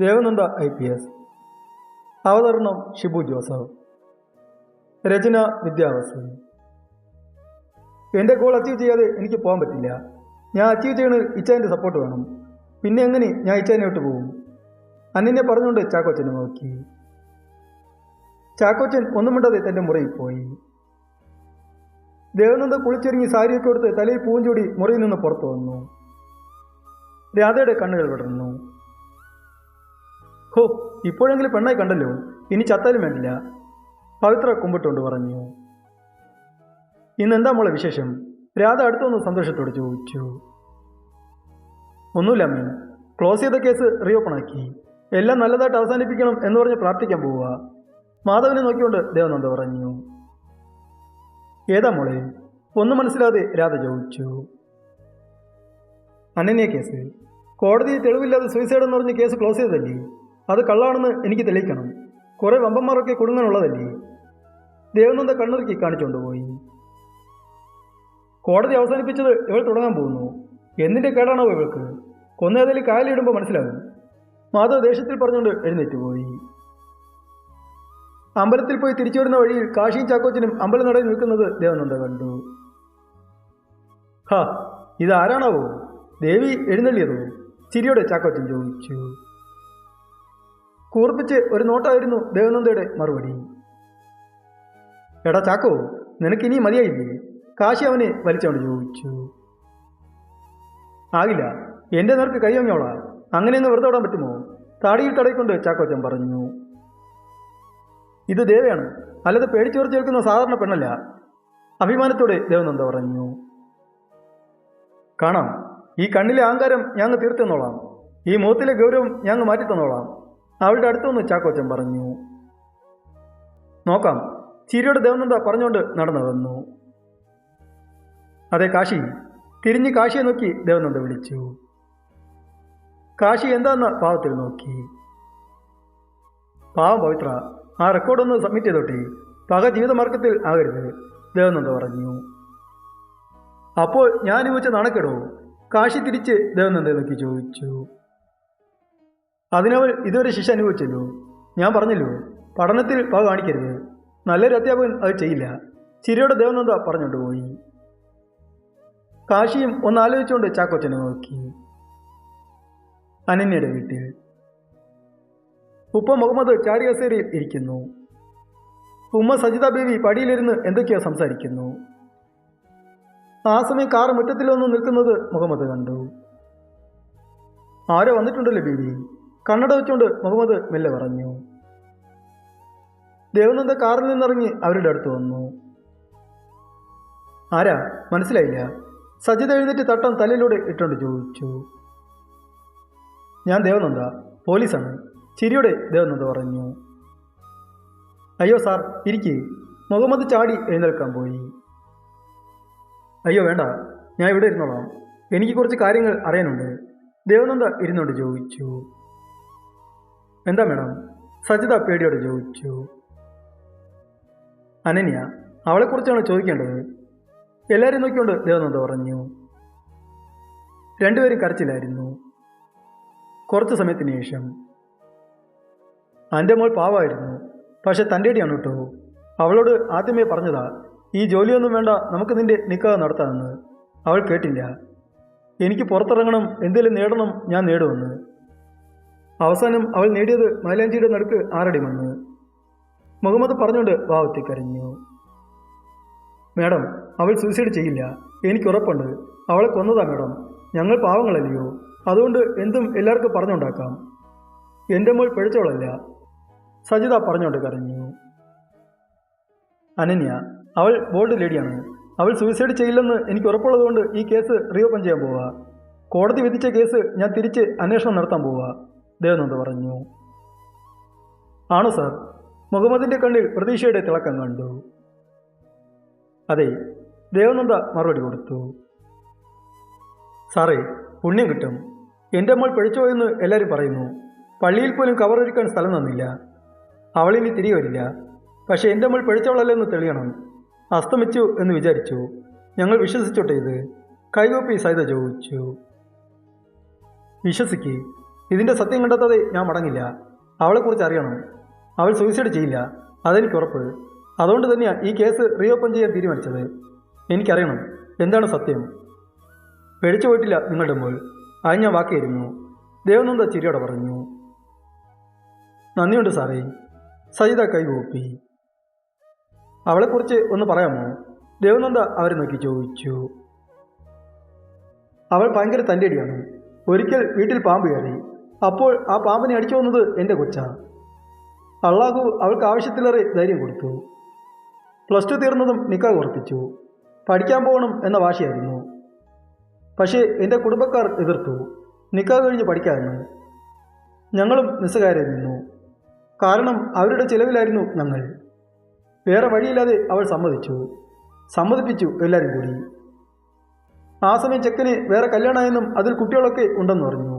Devananda I P S. അവതരണം Shibu Joseph. രചന വിദ്യാവസു എന്റെ goal achieve ചെയ്യാതെ എനിക്ക് പോകാൻ പറ്റില്ല. ഞാൻ അച്ചീവ് ചെയ്യണ ഇച്ചാന്റെ സപ്പോർട്ട് വേണം. പിന്നെ എങ്ങനെ ഞാൻ ഇച്ചാനെ വിട്ട് പോകും? അന്നിനെ പറഞ്ഞുകൊണ്ട് ചാക്കോച്ചനെ നോക്കി. ചാക്കോച്ചൻ ഒന്നും മിണ്ടാതെ തന്റെ മുറിയിൽ പോയി. ദേവനന്ദ കുളിച്ചൊരുങ്ങി സാരിയൊക്കെ കൊടുത്ത് തലയിൽ പൂഞ്ചൂടി മുറിയിൽ നിന്ന് പുറത്തു വന്നു. രാധയുടെ കണ്ണുകൾ വിടർന്നു. ഹോ ഇപ്പോഴെങ്കിലും പെണ്ണായി കണ്ടല്ലോ. ഇനി ചത്താലും വേണ്ടില്ല. പവിത്ര കുമ്പിട്ടുകൊണ്ട് പറഞ്ഞു. ഇന്ന് എന്താ മോളെ വിശേഷം? രാധ അടുത്തൊന്ന് സന്തോഷത്തോടെ ചോദിച്ചു. ഒന്നുമില്ല അമ്മേ. ക്ലോസ് ചെയ്ത കേസ് റീഓപ്പൺ ആക്കി. എല്ലാം നല്ലതായിട്ട് അവസാനിപ്പിക്കണം എന്ന് പറഞ്ഞ് പ്രാർത്ഥിക്കാൻ പോവുക. മാധവനെ നോക്കിക്കൊണ്ട് ദേവനന്ദ പറഞ്ഞു. ഏതാ മോളെ? ഒന്നും മനസ്സിലാതെ രാധ ചോദിച്ചു. അനന്യ കേസ്. കോടതി തെളിവില്ലാതെ സൂയിസൈഡ് എന്ന് പറഞ്ഞ് കേസ് ക്ലോസ് ചെയ്തതല്ലേ? അത് കള്ളാണെന്ന് എനിക്ക് തെളിയിക്കണം. കുറേ വമ്പന്മാരൊക്കെ കുടുങ്ങാനുള്ളതല്ലേ? ദേവനന്ദ കണ്ണുറുക്കി കാണിച്ചുകൊണ്ടുപോയി കോടതി അവസാനിപ്പിച്ചത് ഇവൾ തുടങ്ങാൻ പോകുന്നു. എന്തിന്റെ കേടാണോ ഇവൾക്ക്? കൊന്നേതിൽ കാലിടുമ്പോൾ മനസ്സിലാകും. മാധവ് ദേഷ്യത്തിൽ പറഞ്ഞുകൊണ്ട് എഴുന്നേറ്റ് പോയി. അമ്പലത്തിൽ പോയി തിരിച്ചു വരുന്ന വഴിയിൽ കാശിയും ചാക്കോച്ചനും അമ്പലം നടയിൽ നിൽക്കുന്നത് ദേവനന്ദ കണ്ടു. ഹാ ഇതാരാണാവോ? ദേവി എഴുന്നള്ളിയതോ? ചിരിയോടെ ചാക്കോച്ചൻ ചോദിച്ചു. കൂർപ്പിച്ച് ഒരു നോട്ടായിരുന്നു ദേവനന്ദയുടെ മറുപടി. എടാ ചാക്കോ നിനക്കിനി മതിയായില്ലേ? കാശി അവനെ വലിച്ചോണ്ട് ചോദിച്ചു. ആകില്ല എന്റെ നേർക്ക് കൈയൊങ്ങിയോളാ അങ്ങനെ അങ്ങ് വെറുതെ വിടാൻ പറ്റുമോ? താടിയിൽ തടയിക്കൊണ്ട് ചാക്കോച്ചൻ പറഞ്ഞു. ഇത് ദേവയാണ്. അല്ലാതെ പേടിച്ചോർത്ത് കേൾക്കുന്ന സാധാരണ പെണ്ണല്ല. അഭിമാനത്തോടെ ദേവനന്ദ പറഞ്ഞു. കാണാം. ഈ കണ്ണിലെ അഹങ്കാരം ഞങ്ങൾ തീർത്തെന്നോളാം ഈ മുഖത്തിലെ ഗൗരവം ഞങ്ങൾ മാറ്റിത്തന്നോളാം. അവളുടെ അടുത്തുനിന്ന് ചാക്കോച്ചൻ പറഞ്ഞു നോക്കാം ചിരിയുടെ ദേവനന്ദ പറഞ്ഞുകൊണ്ട് നടന്നു വന്നു അതെ കാശി. തിരിഞ്ഞ് കാശിയെ നോക്കി ദേവനന്ദ വിളിച്ചു. കാശി എന്താന്ന പാവത്തിൽ നോക്കി. പാവം പവിത്ര ആ റെക്കോർഡൊന്ന് സബ്മിറ്റ് ചെയ്തോട്ടെ. പക ജീവിതമാർഗത്തിൽ ആകരുത് ദേവനന്ദ പറഞ്ഞു. അപ്പോൾ ഞാൻ ചോദിച്ച നാണക്കെടോ? കാശി തിരിച്ച് ദേവനന്ദ നോക്കി ചോദിച്ചു. അതിനവൾ ഇതുവരെ ശിക്ഷ അനുഭവിച്ചല്ലോ? ഞാൻ പറഞ്ഞല്ലോ പഠനത്തിൽ പക കാണിക്കരുത്. നല്ലൊരു അധ്യാപകൻ അത് ചെയ്യില്ല. ചിരിയുടെ ദേവനന്ദ പറഞ്ഞുകൊണ്ട് പോയി. കാശിയും ഒന്ന് ആലോചിച്ചുകൊണ്ട് ചാക്കോച്ചനെ നോക്കി. അനന്യയുടെ വീട്ടിൽ. ഉപ്പ മുഹമ്മദ് ചാരികസേരയിൽ ഇരിക്കുന്നു. ഉമ്മ സജിത ബേബി പടിയിലിരുന്ന് എന്തൊക്കെയോ സംസാരിക്കുന്നു. ആ സമയം കാർ മുറ്റത്തിൽ വന്ന് നിൽക്കുന്നത് മുഹമ്മദ് കണ്ടു. ആരോ വന്നിട്ടുണ്ടല്ലോ ബേബി. കണ്ണട വെച്ചുകൊണ്ട് മുഹമ്മദ് മെല്ലെ പറഞ്ഞു. ദേവനന്ദ കാറിൽ നിന്നിറങ്ങി അവരുടെ അടുത്ത് വന്നു. ആരാ? മനസ്സിലായില്ല. സജിത എഴുന്നേറ്റ് തട്ടം തലയിലൂടെ ഇട്ടുകൊണ്ട് ചോദിച്ചു. ഞാൻ ദേവനന്ദ പോലീസാണ്. ചിരിയോടെ ദേവനന്ദ പറഞ്ഞു. അയ്യോ സാർ ഇരിക്കേ. മുഹമ്മദ് ചാടി എഴുന്നേൽക്കാൻ പോയി. അയ്യോ വേണ്ട ഞാൻ ഇവിടെ ഇരുന്നോളാം. എനിക്ക് കുറച്ച് കാര്യങ്ങൾ അറിയാനുണ്ട്. ദേവനന്ദ ഇരുന്നോണ്ട് ചോദിച്ചു. എന്താ മേഡം? സജിത പേടിയോട് ചോദിച്ചു. അനന്യ അവളെക്കുറിച്ചാണ് ചോദിക്കേണ്ടത്. എല്ലാവരും നോക്കിക്കൊണ്ട് ദേവനന്ദ പറഞ്ഞു. രണ്ടുപേരും കരച്ചിലായിരുന്നു. കുറച്ച് സമയത്തിന് ശേഷം. എന്റെ മോൾ പാവായിരുന്നു. പക്ഷെ തന്റെ ഇടിയാണ് കേട്ടോ. അവളോട് ആദ്യമേ പറഞ്ഞതാ ഈ ജോലിയൊന്നും വേണ്ട നമുക്ക് നിന്റെ നിക്കാതെ നടത്താമെന്ന്. അവൾ കേട്ടില്ല. എനിക്ക് പുറത്തിറങ്ങണം എന്തെങ്കിലും നേടണം ഞാൻ നേടുമെന്ന്. അവസാനം അവൾ നേടിയത് മൈലാഞ്ചിയുടെ നടുക്ക് ആറടി മണ്ണ്. മുഹമ്മദ് പറഞ്ഞുകൊണ്ട് വാവത്തി കരഞ്ഞു മാഡം അവൾ സൂയിസൈഡ് ചെയ്യില്ല. എനിക്ക് ഉറപ്പുണ്ട്. അവളെ കൊന്നതാ മാഡം. ഞങ്ങൾ പാവങ്ങളല്ലയോ? അതുകൊണ്ട് എന്തും എല്ലാവർക്കും പറഞ്ഞുണ്ടാക്കാം. എന്റെ മോൾ പിഴച്ചവളല്ല. സജിത പറഞ്ഞുകൊണ്ട് കരഞ്ഞു. അനന്യ അവൾ ബോൾഡ് ലേഡിയാണ്. അവൾ സൂയിസൈഡ് ചെയ്യില്ലെന്ന് എനിക്ക് ഉറപ്പുള്ളതുകൊണ്ട് ഈ കേസ് റീഓപ്പൺ ചെയ്യാൻ പോവുക കോടതി വിധിച്ച കേസ് ഞാൻ തിരിച്ച് അന്വേഷണം നടത്താൻ പോവുക ദേവനന്ദ പറഞ്ഞു ആണോ സാർ? മുഹമ്മദിന്റെ കണ്ണിൽ പ്രതീക്ഷയുടെ തിളക്കം കണ്ടു. അതെ ദേവനന്ദ മറുപടി കൊടുത്തു. സാറേ പുണ്യം കിട്ടും. എന്റെ അമ്മൾ പിഴച്ചുപോയെന്ന് എല്ലാവരും പറയുന്നു. പള്ളിയിൽ പോലും കവറൊരുക്കാൻ സ്ഥലം തന്നില്ല. അവളിനി തിരികെ വരില്ല. പക്ഷേ എന്റെ അമ്മൾ പിഴച്ചവളല്ലെന്ന് തെളിയണം. അസ്തമിച്ചു എന്ന് വിചാരിച്ചു. ഞങ്ങൾ വിശ്വസിച്ചോട്ടെ ഇത്? കൈകോപ്പി സൈത ചോദിച്ചു. വിശ്വസിക്ക് ഇതിന്റെ സത്യം കണ്ടെത്താതെ ഞാൻ മടങ്ങില്ല. അവളെക്കുറിച്ച് അറിയണം. അവൾ സൂയിസൈഡ് ചെയ്യില്ല. അതെനിക്ക് ഉറപ്പ്. അതുകൊണ്ട് തന്നെയാണ് ഈ കേസ് റീഓപ്പൺ ചെയ്യാൻ തീരുമാനിച്ചത്. എനിക്കറിയണം. എന്താണ് സത്യം? പേടിച്ചു പോയിട്ടില്ല നിങ്ങളുടെ മോൾ. അത് ഞാൻ വാക്കിയിരുന്നു. ദേവനന്ദ ചിരിയോടെ പറഞ്ഞു. നന്ദിയുണ്ട് സാറേ. സജിത കൈകൂപ്പി അവളെക്കുറിച്ച് ഒന്ന് പറയാമോ? ദേവനന്ദ അവരെ നോക്കി ചോദിച്ചു. അവൾ ഭയങ്കര തന്റെടിയാണ് ഒരിക്കൽ വീട്ടിൽ പാമ്പ് കയറി. അപ്പോൾ ആ പാമ്പിനെ അടിച്ചു വന്നത് എന്റെ കൊച്ചാണ്. അള്ളാഹു അവൾക്ക് ആവശ്യത്തിലേറെ ധൈര്യം കൊടുത്തു. പ്ലസ് ടു തീർന്നതും നിക്കാഹ് ഉറപ്പിച്ചു. പഠിക്കാൻ പോകണം എന്ന വാശിയായിരുന്നു. പക്ഷേ എന്റെ കുടുംബക്കാർ എതിർത്തു. നിക്കാഹ് കഴിഞ്ഞ് പഠിക്കാമെന്ന് ഞങ്ങളും നിസ്സകാരെ നിന്നു. കാരണം അവരുടെ ചിലവിലായിരുന്നു ഞങ്ങൾ. വേറെ വഴിയില്ലാതെ അവൾ സമ്മതിച്ചു. സമ്മതിപ്പിച്ചു എല്ലാവരും കൂടി. ആ സമയം ചെക്കന് വേറെ കല്യാണമായെന്നും അതിൽ കുട്ടികളൊക്കെ ഉണ്ടെന്ന് പറഞ്ഞു.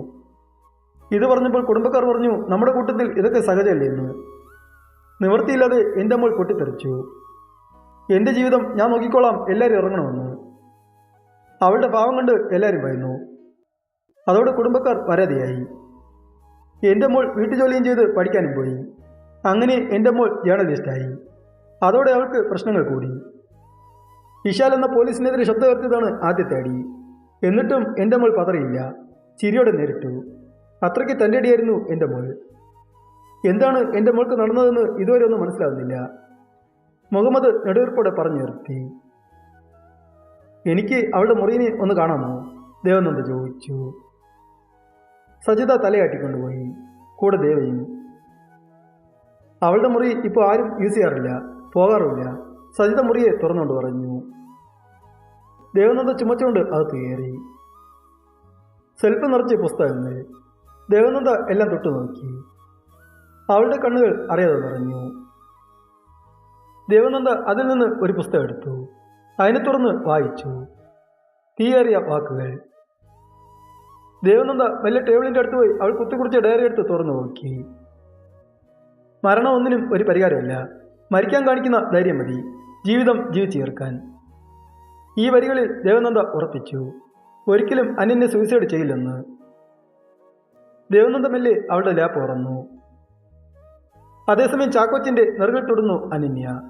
ഇത് പറഞ്ഞപ്പോൾ കുടുംബക്കാർ പറഞ്ഞു നമ്മുടെ കൂട്ടത്തിൽ ഇതൊക്കെ സഹജമല്ലേ എന്ന്. നിവൃത്തിയില്ലാതെ എന്റെ മോൾ പൊട്ടിത്തെറിച്ചു. എന്റെ ജീവിതം ഞാൻ നോക്കിക്കോളാം എല്ലാവരും ഇറങ്ങണമെന്ന് അവളുടെ ഭാവം കണ്ട് എല്ലാവരും ഭയന്നു. അതോടെ കുടുംബക്കാർ പരാതിയായി. എന്റെ മോൾ വീട്ടുജോലിയും ചെയ്ത് പഠിക്കാനും പോയി. അങ്ങനെ എന്റെ മോൾ ജേർണലിസ്റ്റായി അതോടെ അവൾക്ക് പ്രശ്നങ്ങൾ കൂടി. വിശാൽ എന്ന പോലീസിനെതിരെ ശബ്ദം ഉയർത്തിയതാണ് ആദ്യത്തെ അടി. എന്നിട്ടും എന്റെ മോൾ പതറിയില്ല. ചിരിയോടെ നേരിട്ടു. അത്രയ്ക്ക് തന്റെ അടിയായിരുന്നു എന്റെ മോൾ. എന്താണ് എന്റെ മോൾക്ക് നടന്നതെന്ന് ഇതുവരെ ഒന്നും മനസ്സിലാകുന്നില്ല മുഹമ്മദ് നെടുവീർപ്പോടെ പറഞ്ഞു നിർത്തി. എനിക്ക് അവളുടെ മുറിയിനെ ഒന്ന് കാണാമോ? ദേവനന്ദ ചോദിച്ചു. സജിത തലയാട്ടിക്കൊണ്ടുപോയി. കൂടെ ദേവയും. അവളുടെ മുറി ഇപ്പോൾ ആരും യൂസ് ചെയ്യാറില്ല പോകാറുമില്ല. സജിത മുറിയെ തുറന്നുകൊണ്ട് പറഞ്ഞു. ദേവനന്ദ ചുമച്ചുകൊണ്ട് അത് കയറി. സെൽഫ് നിറച്ച് പുസ്തകങ്ങൾ ദേവനന്ദ എല്ലാം തൊട്ടു നോക്കി. അവളുടെ കണ്ണുകൾ അറിയാതെ നിറഞ്ഞു. ദേവനന്ദ അതിൽ നിന്ന് ഒരു പുസ്തകം എടുത്തു. അതിനെ തുറന്ന് വായിച്ചു. തീയേറിയ വാക്കുകൾ. ദേവനന്ദ വലിയ ടേബിളിന്റെ അടുത്ത് പോയി അവൾ കുത്തിക്കുറിച്ച ഡയറി എടുത്ത് തുറന്നു നോക്കി. മരണം ഒന്നിനും ഒരു പരിഹാരമല്ല. മരിക്കാൻ കാണിക്കുന്ന ധൈര്യം മതി. ജീവിതം ജീവിച്ചു തീർക്കാൻ. ഈ വരികളിൽ ദേവനന്ദ ഉറപ്പിച്ചു. ഒരിക്കലും അനന്യ സൂയിസൈഡ് ചെയ്യില്ലെന്ന്. ദേവനന്ദ മെല്ലെ അവളുടെ ലാപ്പ് പുറന്നു. അതേസമയം ചാക്കോച്ചന്റെ തൊടുന്നു അനന്യ.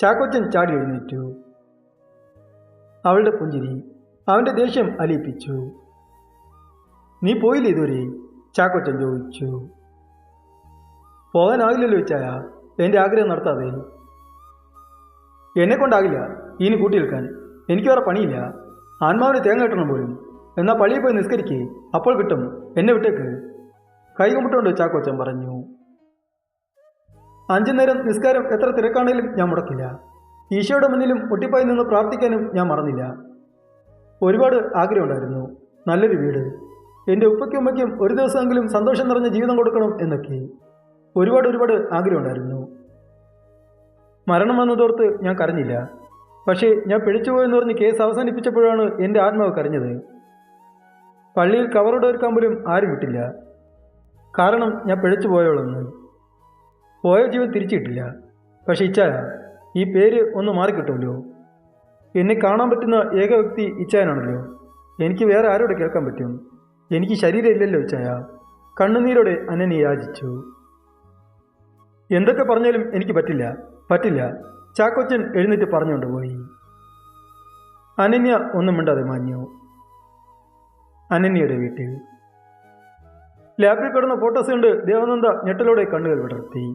ചാക്കോച്ചൻ ചാടി എഴുന്നേറ്റു. അവളുടെ പുഞ്ചിരി അവന്റെ ദേഷ്യം അലിയിപ്പിച്ചു. നീ പോയില്ലേ ഇതുവരെ? ചാക്കോച്ചൻ ചോദിച്ചു. പോകാനാകില്ലല്ലോ ചായ എന്റെ ആഗ്രഹം നടത്താതെ. എന്നെ കൊണ്ടാകില്ല. ഇനി കൂട്ടി നിൽക്കാൻ. എനിക്ക് വേറെ പണിയില്ല. ആത്മാവിന് തേങ്ങ കിട്ടണം പോലും. എന്നാൽ പള്ളിയിൽ പോയി നിസ്കരിക്കേ. അപ്പോൾ കിട്ടും. എന്നെ വിട്ടേക്ക്. കൈകുമ്പിട്ടുകൊണ്ട് ചാക്കോച്ചൻ പറഞ്ഞു. അഞ്ചു നേരം നിസ്കാരം എത്ര തിരക്കാണേലും ഞാൻ മുടക്കില്ല. ഈശോയുടെ മുന്നിലും ഒട്ടിപ്പായി നിന്ന് പ്രാർത്ഥിക്കാനും ഞാൻ മറന്നില്ല. ഒരുപാട് ആഗ്രഹമുണ്ടായിരുന്നു. നല്ലൊരു വീട്. എന്റെ ഉപ്പയ്ക്കും ഉമ്മയ്ക്കും ഒരു ദിവസമെങ്കിലും സന്തോഷം നിറഞ്ഞ ജീവിതം കൊടുക്കണം എന്നൊക്കെ. ഒരുപാട് ഒരുപാട് ആഗ്രഹമുണ്ടായിരുന്നു. മരണം വന്നതോർത്ത് ഞാൻ കരഞ്ഞില്ല. പക്ഷേ ഞാൻ പിടിച്ചുപോയെന്ന് പറഞ്ഞ് കേസ് അവസാനിപ്പിച്ചപ്പോഴാണ് എന്റെ ആത്മാവ് കരഞ്ഞത്. പള്ളിയിൽ കവറോട് ഒരുക്കാൻ പോലും ആരും വിട്ടില്ല കാരണം ഞാൻ പിഴച്ചു പോയോളെന്ന്. പോയ ജീവൻ തിരിച്ചു കിട്ടില്ല പക്ഷേ ഇച്ചായ ഈ പേര് ഒന്ന് മാറിക്കിട്ടുമല്ലോ. എന്നെ കാണാൻ പറ്റുന്ന ഏക വ്യക്തി ഇച്ചായനാണല്ലോ എനിക്ക് വേറെ ആരോടെ കേൾക്കാൻ പറ്റും? എനിക്ക് ശരീരം ഇല്ലല്ലോ ഇച്ചായ കണ്ണുനീരോടെ അനനെ യാചിച്ചു. എന്തൊക്കെ പറഞ്ഞാലും എനിക്ക് പറ്റില്ല. പറ്റില്ല. ചാക്കോച്ചൻ എഴുന്നേറ്റ് പറഞ്ഞുകൊണ്ട് പോയി. അനന്യ ഒന്നും മിണ്ടാതെ മാഞ്ഞു. അനന്യയുടെ വീട്ടിൽ. ലാബിൽ കിടന്ന ഫോട്ടോസ് കണ്ട് ദേവനന്ദ ഞെട്ടലോടെ കണ്ണുകൾ വിടർത്തി.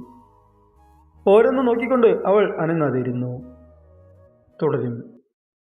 ഓരോന്ന് നോക്കിക്കൊണ്ട് അവൾ അനങ്ങാതിരുന്നു. തുടരും.